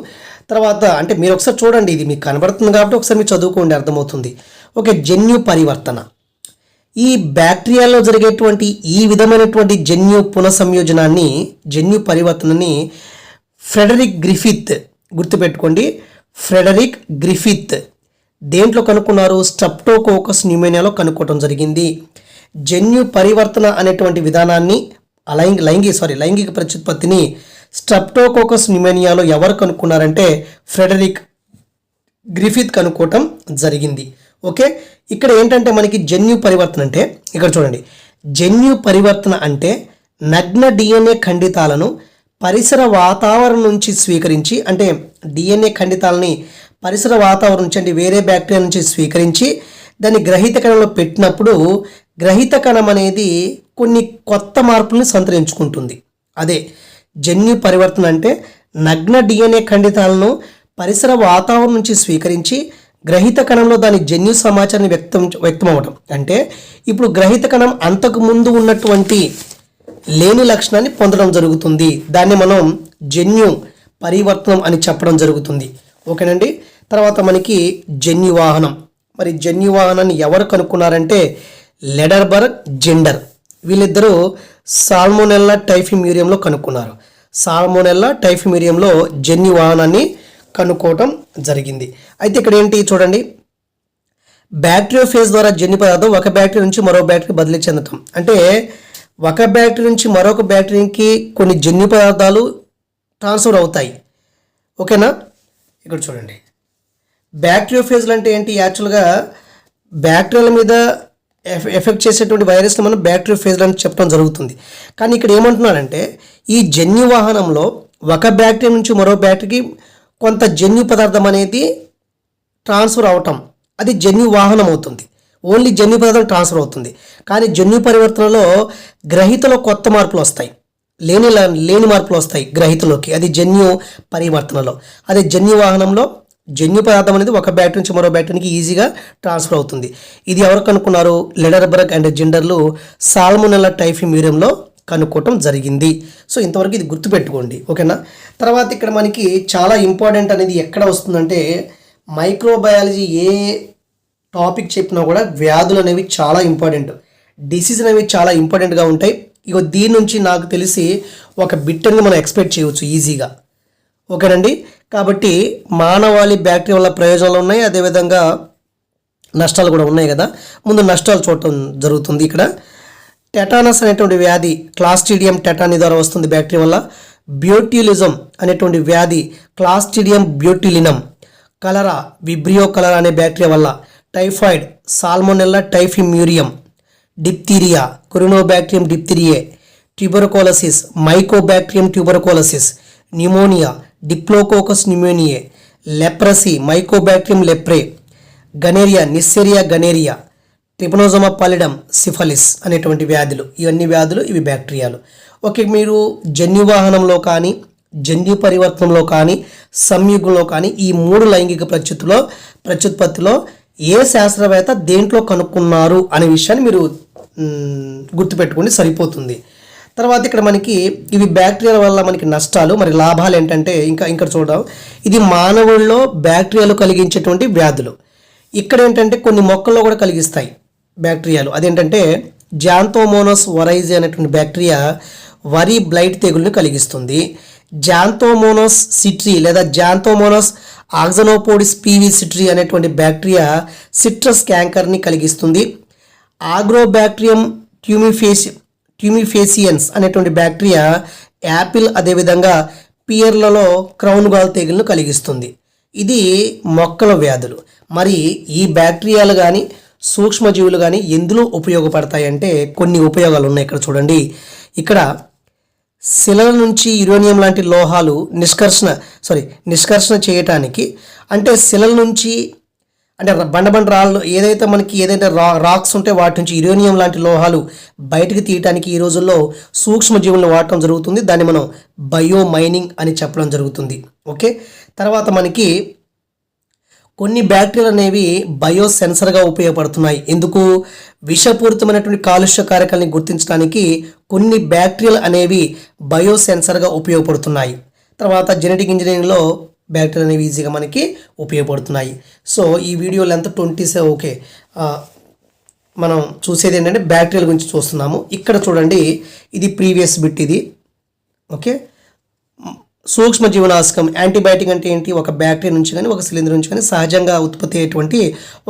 తర్వాత అంటే మీరు ఒకసారి చూడండి ఇది మీకు కనబడుతుంది కాబట్టి ఒకసారి మీరు చదువుకోండి అర్థమవుతుంది. ఓకే జన్యు పరివర్తన. ఈ బ్యాక్టీరియాలో జరిగేటువంటి ఈ విధమైనటువంటి జన్యు పునఃసంయోజనాన్ని జన్యు పరివర్తనని ఫ్రెడరిక్ గ్రిఫిత్ గుర్తుపెట్టుకోండి. Frederick Griffith. దేంట్లో కనుక్కున్నారు? స్ట్రప్టోకోకస్ న్యూమేనియాలో కనుక్కోవడం జరిగింది. జన్యు పరివర్తన అనేటువంటి విధానాన్ని లైంగి లైంగిక సారీ లైంగిక ప్రత్యుత్పత్తిని స్ట్రప్టోకోకస్ న్యూమేనియాలో ఎవరు కనుక్కున్నారంటే ఫ్రెడరిక్ గ్రిఫిత్ కనుక్కోవటం జరిగింది. ఓకే? ఇక్కడ ఏంటంటే మనకి జన్యు పరివర్తన అంటే ఇక్కడ చూడండి. జన్యు పరివర్తన అంటే నగ్న డిఎన్ఏ ఖండితాలను పరిసర వాతావరణం నుంచి స్వీకరించి అంటే డిఎన్ఏ ఖండితాలని పరిసర వాతావరణం నుంచి అంటే వేరే బ్యాక్టీరియా నుంచి స్వీకరించి దాన్ని గ్రహీత కణంలో పెట్టినప్పుడు గ్రహీత కణం అనేది కొన్ని కొత్త మార్పుల్ని సంతరించుకుంటుంది. అదే. జన్యు పరివర్తన అంటే నగ్న డిఎన్ఏ ఖండితాలను పరిసర వాతావరణం నుంచి స్వీకరించి గ్రహీత కణంలో దాని జన్యు సమాచారాన్ని వ్యక్తం వ్యక్తమవడం అంటే ఇప్పుడు గ్రహీత కణం అంతకు ముందు ఉన్నటువంటి లేని లక్షణాన్ని పొందడం జరుగుతుంది. దాన్ని మనం జన్యు పరివర్తనం అని చెప్పడం జరుగుతుంది. ఓకేనండి? తర్వాత మనకి జన్యు వాహనం మరి జన్యు వాహనాన్ని ఎవరు కనుక్కున్నారంటే లెడర్బర్గ్ జెండర్. వీళ్ళిద్దరూ సాల్మోనెల్లా టైఫిమ్యూరియంలో కనుక్కున్నారు. సాల్మోనెల్లా టైఫిమ్యూరియంలో జన్యు వాహనాన్ని కనుక్కోవటం జరిగింది. అయితే ఇక్కడ ఏంటి చూడండి. బ్యాక్టీరియో ఫేజ్ ద్వారా జన్యు పదార్థం ఒక బ్యాక్టీరియా నుంచి మరో బ్యాక్టీరియా బదిలీ చెందటం. అంటే ఒక బ్యాక్టీరియా నుంచి మరొక బ్యాక్టీరియాకి కొన్ని జన్యు పదార్థాలు ట్రాన్స్ఫర్ అవుతాయి. ఓకేనా? ఇక్కడ చూడండి. బ్యాక్టీరియో ఫేజ్లు అంటే ఏంటి? యాక్చువల్గా బ్యాక్టీరియాల మీద ఎఫెక్ట్ చేసేటువంటి వైరస్ని మనం బ్యాటరీ ఫేజ్ అని చెప్పడం జరుగుతుంది. కానీ ఇక్కడ ఏమంటున్నారంటే ఈ జన్యు వాహనంలో ఒక బ్యాక్టీరియా నుంచి మరో బ్యాటరీకి కొంత జన్యు పదార్థం అనేది ట్రాన్స్ఫర్ అవటం అది జన్యు వాహనం అవుతుంది. ఓన్లీ జన్యు పదార్థం ట్రాన్స్ఫర్ అవుతుంది. కానీ జన్యు పరివర్తనలో గ్రహీతలో కొత్త మార్పులు వస్తాయి. లేని లేని మార్పులు వస్తాయి గ్రహీతలోకి. అది జన్యు పరివర్తనలో. అదే జన్యు వాహనంలో జన్యు పదార్థం అనేది ఒక బ్యాటరీ నుంచి మరో బ్యాటరీకి ఈజీగా ట్రాన్స్ఫర్ అవుతుంది. ఇది ఎవరు కనుక్కున్నారు? లెడర్బర్గ్ అండ్ జిండర్లు సాల్మోనెల్లా టైఫీ మ్యూరియంలో కనుక్కోవటం జరిగింది. సో ఇంతవరకు ఇది గుర్తుపెట్టుకోండి. ఓకేనా? తర్వాత ఇక్కడ మనకి చాలా ఇంపార్టెంట్ అనేది ఎక్కడ వస్తుందంటే మైక్రోబయాలజీ ఏ టాపిక్ చెప్పినా కూడా వ్యాధులు అనేవి చాలా ఇంపార్టెంట్. డిసీజ్ అనేవి చాలా ఇంపార్టెంట్గా ఉంటాయి. ఇక దీని నుంచి నాకు తెలిసి ఒక బిట్ అనేది మనం ఎక్స్పెక్ట్ చేయవచ్చు ఈజీగా. ఓకేనండి? కాబట్టి మానవాళి బ్యాక్టీరియా వల్ల ప్రయోజనాలు ఉన్నాయి అదేవిధంగా నష్టాలు కూడా ఉన్నాయి కదా. ముందు నష్టాలు చూడటం జరుగుతుంది ఇక్కడ. టెటానస్ అనేటువంటి వ్యాధి క్లాస్టిడియం టెటాని ద్వారా వస్తుంది బ్యాక్టీరియా వల్ల. బ్యూటిలిజం అనేటువంటి వ్యాధి క్లాస్టిడియం బ్యూటిలినం కలరా విబ్రియో కలరా అనే బ్యాక్టీరియా వల్ల. Typhoid Salmonella typhimurium diphtheria Corynebacterium diphtheriae tuberculosis Mycobacterium tuberculosis pneumonia Diplococcus pneumoniae leprosy Mycobacterium leprae gonorrhoea Neisseria gonorrhoeae Treponema pallidum syphilis అనేటువంటి వ్యాధులు. ఇవన్నీ వ్యాధులు ఇవి బ్యాక్టీరియాలు ఓకే మీరు జన్యువాహనంలో కానీ జన్యు పరివర్తనంలో కానీ సంయుగంలో కానీ ఈ మూడు లైంగిక ప్రత్యుత్తులో ప్రత్యుత్పత్తిలో ఏ శాస్త్రవేత్త దేంట్లో కనుక్కున్నారు అనే విషయాన్ని మీరు గుర్తుపెట్టుకుని సరిపోతుంది. తర్వాత ఇక్కడ మనకి ఇవి బ్యాక్టీరియాల వల్ల మనకి నష్టాలు మరి లాభాలు ఏంటంటే ఇంకా ఇంకా చూడడం. ఇది మానవుల్లో బ్యాక్టీరియాలు కలిగించేటువంటి వ్యాధులు. ఇక్కడ ఏంటంటే కొన్ని మొక్కల్లో కూడా కలిగిస్తాయి బ్యాక్టీరియాలు అదేంటంటే జాంతోమోనస్ వరైజీ అనేటువంటి బ్యాక్టీరియా వరి బ్లైట్ తెగుల్ని కలిగిస్తుంది. జాంతోమోనస్ సిట్రీ లేదా జాంతోమోనస్ ఆగ్జనోపోడిస్ పీవీ సిట్రీ అనేటువంటి బ్యాక్టీరియా సిట్రస్ క్యాంకర్ని కలిగిస్తుంది. ఆగ్రోబ్యాక్టీరియం ట్యూమిఫేసి ట్యూమిఫేసియన్స్ అనేటువంటి బ్యాక్టీరియా యాపిల్ అదేవిధంగా పియర్లలో క్రౌన్ గాల్ తెగులను కలిగిస్తుంది. ఇది మొక్కల వ్యాధులు. మరి ఈ బ్యాక్టీరియాలు కానీ సూక్ష్మజీవులు కానీ ఎందులో ఉపయోగపడతాయంటే కొన్ని ఉపయోగాలు ఉన్నాయి ఇక్కడ చూడండి. ఇక్కడ శిలల నుంచి యురేనియం లాంటి లోహాలు నిష్కర్షణ సారీ నిష్కర్షణ చేయటానికి అంటే శిలల నుంచి అంటే బండబండ బండ బండ రాళ్ళు ఏదైతే మనకి ఏదైతే రా రాక్స్ ఉంటే వాటి నుంచి యురేనియం లాంటి లోహాలు బయటకు తీయటానికి ఈ రోజుల్లో సూక్ష్మజీవులను వాడటం జరుగుతుంది. దాన్ని మనం బయో మైనింగ్ అని చెప్పడం జరుగుతుంది. ఓకే? తర్వాత మనకి కొన్ని బ్యాక్టీరియల్ అనేవి బయో సెన్సర్గా ఉపయోగపడుతున్నాయి. ఎందుకు? విషపూరితమైనటువంటి కాలుష్య కారకాలని గుర్తించడానికి కొన్ని బ్యాక్టీరియల్ అనేవి బయో సెన్సర్గా ఉపయోగపడుతున్నాయి. తర్వాత జెనెటిక్ ఇంజనీరింగ్లో బ్యాక్టీరియా అనేవి ఈజీగా మనకి ఉపయోగపడుతున్నాయి. సో ఈ వీడియో లెంత్ ట్వంటీసే ఓకే మనం చూసేది ఏంటంటే బ్యాక్టీరియల్ గురించి చూస్తున్నాము. ఇక్కడ చూడండి ఇది ప్రీవియస్ బిట్ ఇది. ఓకే సూక్ష్మ జీవనాశకం యాంటీబయాటిక్ అంటే ఏంటి? ఒక బ్యాక్టీరియా నుంచి కానీ ఒక సిలిండర్ నుంచి కానీ సహజంగా ఉత్పత్తి అయ్యేటువంటి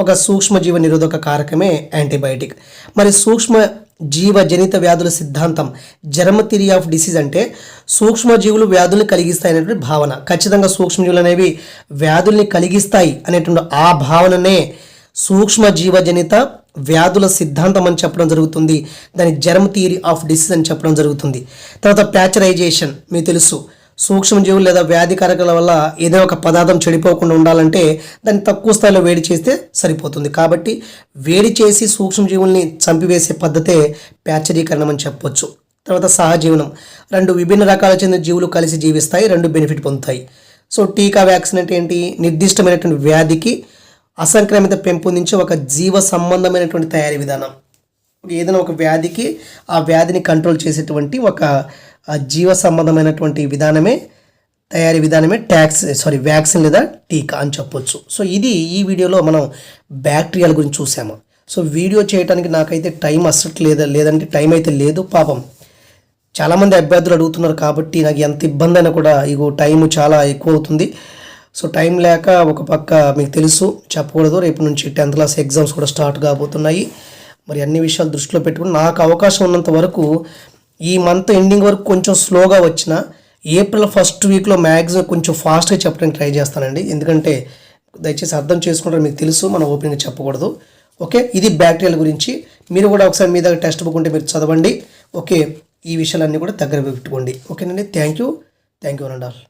ఒక సూక్ష్మ జీవ నిరోధక కారకమే యాంటీబయాటిక్ మరి సూక్ష్మ జీవ జనిత వ్యాధుల సిద్ధాంతం జర్మ థిరీ ఆఫ్ డిసీజ్ అంటే సూక్ష్మజీవులు వ్యాధుల్ని కలిగిస్తాయి అనేటువంటి భావన. ఖచ్చితంగా సూక్ష్మజీవులు అనేవి వ్యాధుల్ని కలిగిస్తాయి అనేటువంటి ఆ భావననే సూక్ష్మ జీవజనిత వ్యాధుల సిద్ధాంతం అని చెప్పడం జరుగుతుంది. దాని జర్మ్ థియరీ ఆఫ్ డిసీజ్ అని చెప్పడం జరుగుతుంది. తర్వాత ప్యాచరైజేషన్ మీకు తెలుసు. సూక్ష్మజీవులు లేదా వ్యాధికారకాల వల్ల ఏదో ఒక పదార్థం చెడిపోకుండా ఉండాలంటే దాన్ని తక్కువ స్థాయిలో వేడి చేస్తే సరిపోతుంది. కాబట్టి వేడి చేసి సూక్ష్మజీవుల్ని చంపివేసే పద్ధతే ప్యాచరీకరణం అని చెప్పొచ్చు. తర్వాత సహజీవనం. రెండు విభిన్న రకాల చెందిన జీవులు కలిసి జీవిస్తాయి రెండు బెనిఫిట్ పొందుతాయి. సో టీకా వ్యాక్సిన్ అంటే ఏంటి? నిర్దిష్టమైనటువంటి వ్యాధికి అసంక్రమిత పెంపొందించే ఒక జీవ సంబంధమైనటువంటి తయారీ విధానం. ఏదైనా ఒక వ్యాధికి ఆ వ్యాధిని కంట్రోల్ చేసేటువంటి ఒక ఆ, జీవ సంబంధమైనటువంటి విధానమే తయారీ విధానమే ట్యాక్స్ సారీ వ్యాక్సిన్ లేదా టీకా అని చెప్పొచ్చు. సో ఇది ఈ వీడియోలో మనం బ్యాక్టీరియాల గురించి చూసాము. సో వీడియో చేయడానికి నాకైతే టైం అస్సలు లేదా లేదంటే టైం అయితే లేదు పాపం. చాలామంది అభ్యర్థులు అడుగుతున్నారు కాబట్టి నాకు ఎంత ఇబ్బంది అయినా కూడా ఇగో టైం చాలా ఎక్కువ అవుతుంది. సో టైం లేక ఒక పక్క మీకు తెలుసు చెప్పకూడదు. రేపు నుంచి టెన్త్ క్లాస్ ఎగ్జామ్స్ కూడా స్టార్ట్ కాబోతున్నాయి. మరి అన్ని విషయాలు దృష్టిలో పెట్టుకుని నాకు అవకాశం ఉన్నంత వరకు ఈ మంత్ ఎండింగ్ వరకు కొంచెం స్లోగా వచ్చిన ఏప్రిల్ ఫస్ట్ వీక్లో మ్యాక్సిమం కొంచెం ఫాస్ట్గా చెప్పడానికి ట్రై చేస్తానండి. ఎందుకంటే దయచేసి అర్థం చేసుకుంటారు మీకు తెలుసు మనం ఓపెన్గా చెప్పకూడదు. ఓకే ఇది బ్యాక్టీరియల్ గురించి. మీరు కూడా ఒకసారి మీ దగ్గర టెక్స్ట్ బుక్ ఉంటే మీరు చదవండి. ఓకే ఈ విషయాలన్నీ కూడా దగ్గర పెట్టుకోండి. ఓకేనండి thank you thank you and all